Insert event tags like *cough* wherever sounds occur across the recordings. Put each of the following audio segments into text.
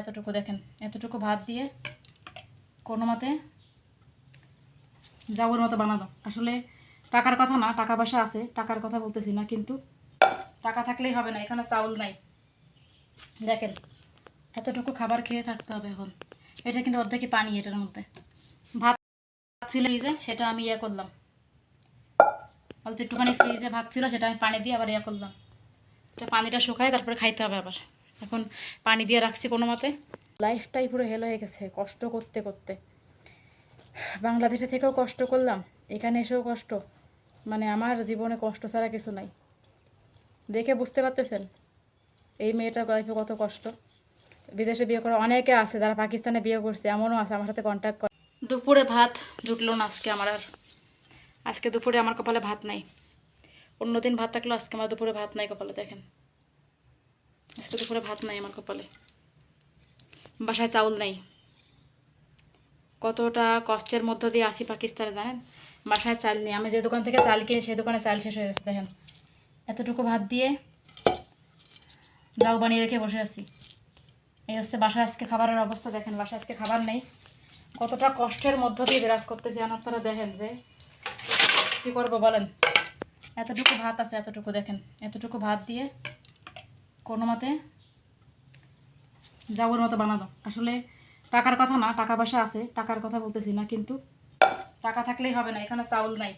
এতটুকু দেখেন, এতটুকু ভাত দিয়ে কোনো মতে যাওয়ার মতো বানানো আসলে টাকার কথা না, টাকা পয়সা আছে, টাকার কথা বলতেছি না, কিন্তু টাকা থাকলেই হবে না, এখানে চাউল নাই। দেখেন, এতটুকু খাবার খেয়ে থাকতে হবে এখন। এটা কিন্তু অর্ধেকই পানি এটার মধ্যে। ভাত ছিল ফ্রিজে, সেটা আমি ইয়ে করলাম। অল্প একটুখানি ফ্রিজে ভাত ছিল, সেটা আমি পানি দিয়ে আবার ইয়ে করলাম। এটা পানিটা শুকায়, তারপরে খাইতে হবে আবার। এখন পানি দিয়ে রাখছি কোনো মতে। লাইফটাই পুরো হেল হয়ে গেছে কষ্ট করতে করতে। বাংলাদেশে থেকেও কষ্ট করলাম এখানে এসেও কষ্ট। মানে আমার জীবনে কষ্ট ছাড়া কিছু নাই। দেখে বুঝতে পারতেছেন এই মেয়েটার লাইফে কত কষ্ট। বিদেশে বিয়ে করা অনেকে আছে যারা পাকিস্তানে বিয়ে করছে এমনও আছে আমার সাথে কন্ট্যাক্ট করে দুপুরে ভাত জুটলো না আজকে আমার আর। আজকে দুপুরে আমার কপালে ভাত নাই। অন্যদিন ভাত থাকল আজকে আমার দুপুরে ভাত নাই কপালে দেখেন। আজকে দুপুরে ভাত নাই আমার কপালে। বাসায় চাউল নেই। কতটা কষ্টের মধ্য দিয়ে আসি পাকিস্তানে, জানেন? বাসায় চাল নেই। আমি যে দোকান থেকে চাল কিনি, সেই দোকানে চাল শেষ হয়ে গেছে, দেখেন। এতটুকু ভাত দিয়ে দাও বানিয়ে রেখে বসে আছি। এই হচ্ছে বাসায় আজকে খাবারের অবস্থা, দেখেন। বাসায় আজকে খাবার নেই। কতটা কষ্টের মধ্য দিয়ে বিরাজ করতেছি আপনারা, দেখেন যে কী করব বলেন? এতটুকু ভাত আছে, এতটুকু, দেখেন। এতটুকু ভাত দিয়ে কোনো মতে যাওয়ার মতো বানানো আসলে টাকার কথা না, টাকা পয়সা আছে, টাকার কথা বলতেছি না, কিন্তু টাকা থাকলেই হবে না, এখানে চাউল নাই।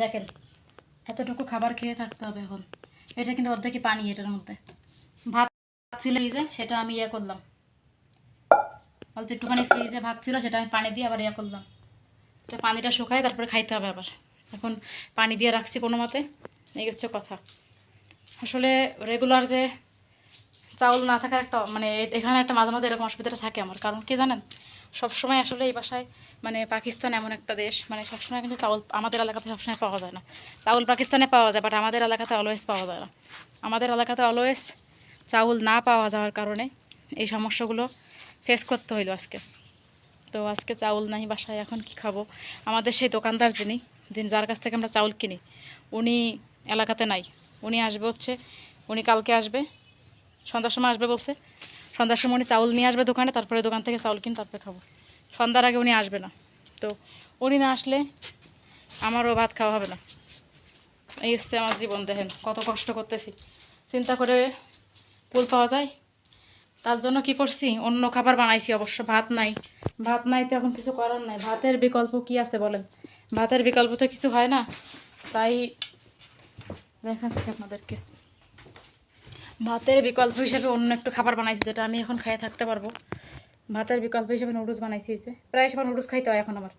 দেখেন, এতটুকু খাবার খেয়ে থাকতে হবে এখন। এটা কিন্তু অর্ধেকই পানি এটার মধ্যে। ভাত ছিল ফ্রিজে, সেটা আমি ইয়ে করলাম। অল্প একটুখানি ফ্রিজে ভাত ছিল, সেটা আমি পানি দিয়ে আবার ইয়ে করলাম। এটা পানিটা শুকায়, তারপরে খাইতে হবে আবার। এখন পানি দিয়ে রাখছি কোনো মতে, এই হচ্ছে কথা। আসলে রেগুলার যে চাউল না থাকার একটা মানে এখানে একটা মাঝে মাঝে এরকম অসুবিধাটা থাকে আমার। কারণ কি জানেন? সবসময় আসলে এই বাসায় মানে পাকিস্তান এমন একটা দেশ মানে সবসময় কিন্তু চাউল আমাদের এলাকাতে সবসময় পাওয়া যায় না। চাউল পাকিস্তানে পাওয়া যায় বাট আমাদের এলাকাতে অলওয়েজ পাওয়া যায় না। আমাদের এলাকাতে অলওয়েজ চাউল না পাওয়া যাওয়ার কারণে এই সমস্যাগুলো ফেস করতে হইল আজকে। তো আজকে চাউল নাই বাসায়, এখন কি খাব? আমাদের সেই দোকানদার যিনি যিনি যার কাছ থেকে আমরা চাউল কিনি, উনি এলাকাতে নাই। উনি আসবে হচ্ছে, উনি কালকে আসবে, সন্ধ্যার সময় আসবে বলছে। সন্ধ্যার সময় উনি চাউল নিয়ে আসবে দোকানে, তারপরে দোকান থেকে চাউল কিনে তারপরে খাব। সন্ধ্যার আগে উনি আসবে না। তো উনি না আসলে আমারও ভাত খাওয়া হবে না। এই হচ্ছে আমার জীবন, দেখেন কত কষ্ট করতেছি। চিন্তা করে ফুল পাওয়া যায়। তার জন্য কি করছি? অন্য খাবার বানাইছি অবশ্য, ভাত নাই। ভাত নাই তো এখন কিছু করার নাই। ভাতের বিকল্প কি আছে বলেন? ভাতের বিকল্প তো কিছু হয় না। তাই দেখাচ্ছি আপনাদেরকে। ভাতের বিকল্প হিসেবে অন্য একটু খাবার বানাইছি, যেটা আমি এখন খাইয়ে থাকতে পারব। ভাতের বিকল্প হিসেবে নুডলস বানাইছি যে। প্রায় সময় নুডলস খাইতে হয় এখন আমার।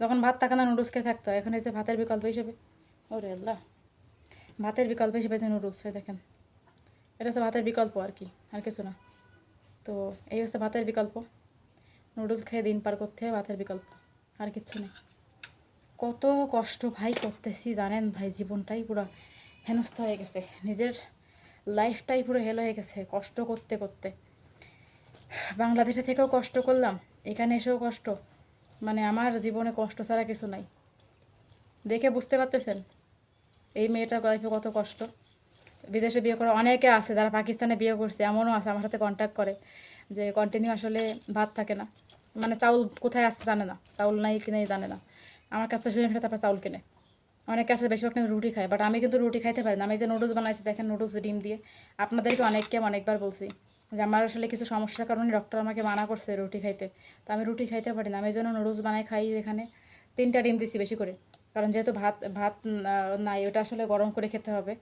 যখন ভাত থাকে না নুডলস খেয়ে থাকতে হয়। এখন যে ভাতের বিকল্প হিসেবে। ওরে আল্লাহ। ভাতের বিকল্প হিসেবে যে নুডলস দেখেন। এটা হচ্ছে ভাতের বিকল্প আর কি, আর কিছু না। তো এই হচ্ছে ভাতের বিকল্প। নুডলস খেয়ে দিন পার করতে হয়, ভাতের বিকল্প। আর কিচ্ছু নেই। কত কষ্ট ভাই করতেছি, জানেন ভাই, জীবনটাই পুরো। হেনস্থ হয়ে গেছে। নিজের লাইফটাই পুরো হেল হয়ে গেছে, কষ্ট করতে করতে। বাংলাদেশে থেকেও কষ্ট করলাম, এখানে এসেও কষ্ট। মানে আমার জীবনে কষ্ট ছাড়া কিছু নাই। দেখে বুঝতে পারতেছেন? এই মেয়েটার লাইফে কত কষ্ট। বিদেশে বিয়ে করা অনেকে আছে, যারা পাকিস্তানে বিয়ে করছে, এমনও আছে, আমার সাথে কন্ট্যাক্ট করে যে কন্টিনিউ আসলে ভাত থাকে না। মানে চাউল কোথায় আসছে জানে না, চাউল নাই কি নেই জানে না। আমার কাছে শুনে তারপর চাউল কিনে। অনেকে আছে বেশিরভাগ কিন্তু রুটি খায় বাট আমি কিন্তু রুটি খাইতে পারি না। আমি যে নুডলস বানাইছি, দেখেন নুডলস ডিম দিয়ে। আপনাদেরকে অনেককে আমি অনেকবার বলছি যে, আমার আসলে কিছু সমস্যার কারণে ডক্টর আমাকে মানা করছে রুটি খাইতে। তো আমি রুটি খাইতে পারি না। আমি যেন নুডলস বানাই খাই এখানে তিনটা ডিম দিছি বেশি করে। কারণ যেহেতু ভাত ভাত নাই, ওটা আসলে গরম করে খেতে হবে।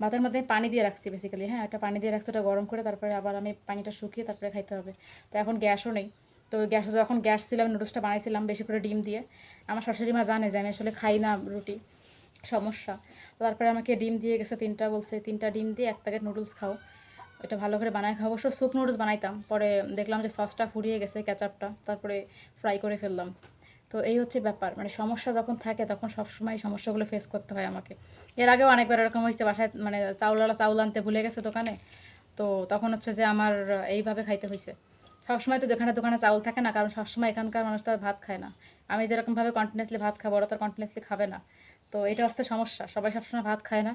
ভাতের মধ্যে পানি দিয়ে রাখছি বেসিক্যালি হ্যাঁ? একটা পানি দিয়ে রাখছি, ওটা গরম করে তারপরে আবার আমি পানিটা শুকিয়ে তারপরে খাইতে হবে। তো এখন গ্যাসও নেই। তো গ্যাস, যখন গ্যাস ছিল আমি নুডলসটা বানাইছিলাম বেশি করে ডিম দিয়ে, আমার শাশুড়ি মা জানে যে আমি আসলে খাই না রুটি। সমস্যা। তারপরে আমাকে ডিম দিয়ে গেছে তিনটা, বলছে তিনটা ডিম দিয়ে এক প্যাকেট নুডলস খাও। এটা ভালো করে বানাই খাও। অবশ্য স্যুপ নুডলস বানাইতাম। পরে দেখলাম যে সসটা ফুরিয়ে গেছে ক্যাচাপটা তারপরে ফ্রাই করে ফেললাম। তো এই হচ্ছে ব্যাপার। মানে সমস্যা যখন থাকে, তখন সবসময় সমস্যাগুলো ফেস করতে হয় আমাকে। এর আগেও অনেকবার এরকম হয়েছে বাসায় মানে চাউলওয়ালা চাউল আনতে ভুলে গেছে দোকানে। তো তখন হচ্ছে যে আমার এইভাবে খাইতে হয়েছে। সবসময় তো দোকানে দোকানে চাউল থাকে না, কারণ সবসময় এখানকার মানুষ তো ভাত খায় না। আমি যেরকমভাবে কন্টিনিউসলি ভাত খাব, ওরা তো কন্টিনিউসলি খাবে না। তো এটা হচ্ছে সমস্যা। সবাই সবসময় ভাত খায় না।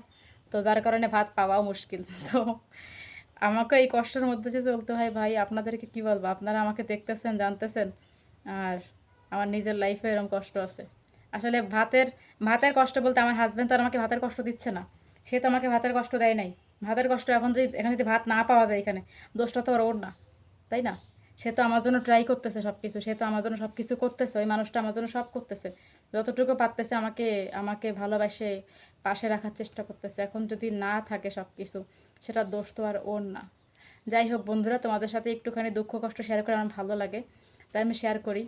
তো যার কারণে ভাত পাওয়াও মুশকিল। *laughs* তো আমাকে এই কষ্টের মধ্যে দিয়ে চলতে হয়, ভাই, আপনাদেরকে কি বলব? আপনারা আমাকে দেখতেছেন, জানতেছেন, আর আমার নিজের লাইফে এরকম কষ্ট আছে। আসলে ভাতের ভাতের কষ্ট বলতে আমার হাজব্যান্ড তো আর আমাকে ভাতের কষ্ট দিচ্ছে না। সে তো আমাকে ভাতের কষ্ট দেয় নাই। ভাতের কষ্ট এখন যদি, এখানে যদি ভাত না পাওয়া যায় এখানে, দোষটা তো আর ওর না। তাই না? সে তো আমার জন্য ট্রাই করতেছে সব কিছু সে তো আমার জন্য সব কিছু করতেছে। ওই মানুষটা আমার জন্য সব করতেছে। যতটুকু পারতেছে আমাকে আমাকে ভালোবাসে, পাশে রাখার চেষ্টা করতেছে। এখন যদি না থাকে সব কিছু সেটা দোষ তো আর ওর না। যাই হোক বন্ধুরা, তোমাদের সাথে একটুখানি দুঃখ, কষ্ট শেয়ার করে আমার ভালো লাগে। তাই আমি শেয়ার করি।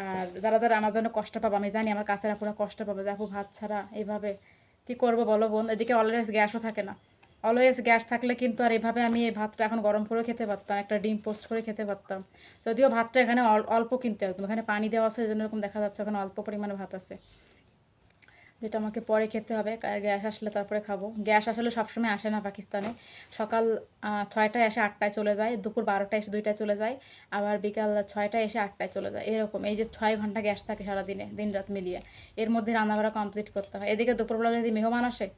আর যারা যারা আমার জন্য কষ্ট পাবো, আমি জানি আমার কাছের আপুরা কষ্ট পাবে যে, আপু, ভাত ছাড়া এইভাবে কি করব বলো বোন? এদিকে অলওয়েজ গ্যাসও থাকে না। অলওয়েজ গ্যাস থাকলে কিন্তু আর এভাবে আমি এই ভাতটা এখন গরম করে খেতে পারতাম, একটা ডিম পোস্ট করে খেতে পারতাম। যদিও ভাতটা এখানে অল- অল্প কিনতে একদম, এখানে পানি দেওয়া আছে জন্য এরকম দেখা যাচ্ছে ওখানে অল্প পরিমাণে ভাত আছে। যেটা আমাকে পরে খেতে হবে গ্যাস আসলে তারপরে খাব। গ্যাস আসলে সবসময় আসে না পাকিস্তানে। সকাল ছয়টায় এসে আটটায় চলে যায়, দুপুর বারোটায় এসে দুইটায় চলে যায়, আবার বিকাল ছয়টায় এসে আটটায় চলে যায়। এরকম, এই যে ছয় ঘণ্টা গ্যাস থাকে সারাদিনে দিন রাত মিলিয়ে। এর মধ্যে রান্নাবাড়া কমপ্লিট করতে হয়। এদিকে দুপুরবেলা যদি মেহমান আসে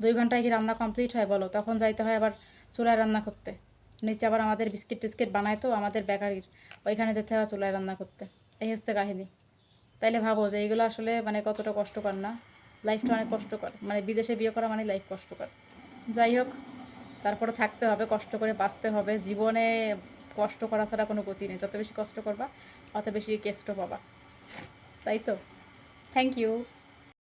দুই ঘন্টায় কি রান্না কমপ্লিট হয় বলো? তখন যাইতে হয় আবার চুলায় রান্না করতে। নিচে আবার আমাদের বিস্কিট টিস্কিট বানায় তো আমাদের বেকারির। ওইখানে যেতে হয় চুলায় রান্না করতে। এই হচ্ছে কাহিনী। তাইলে ভাবো যে এইগুলো আসলে মানে কতটা কষ্টকর না? লাইফটা অনেক কষ্টকর। মানে বিদেশে বিয়ে করা মানে লাইফ কষ্টকর। যাই হোক, তারপরে থাকতে হবে, কষ্ট করে বাঁচতে হবে। জীবনে কষ্ট করা ছাড়া কোনো গতি নেই। যত বেশি কষ্ট করবা, অত বেশি কেষ্ট পাবা। তাই তো? Thank you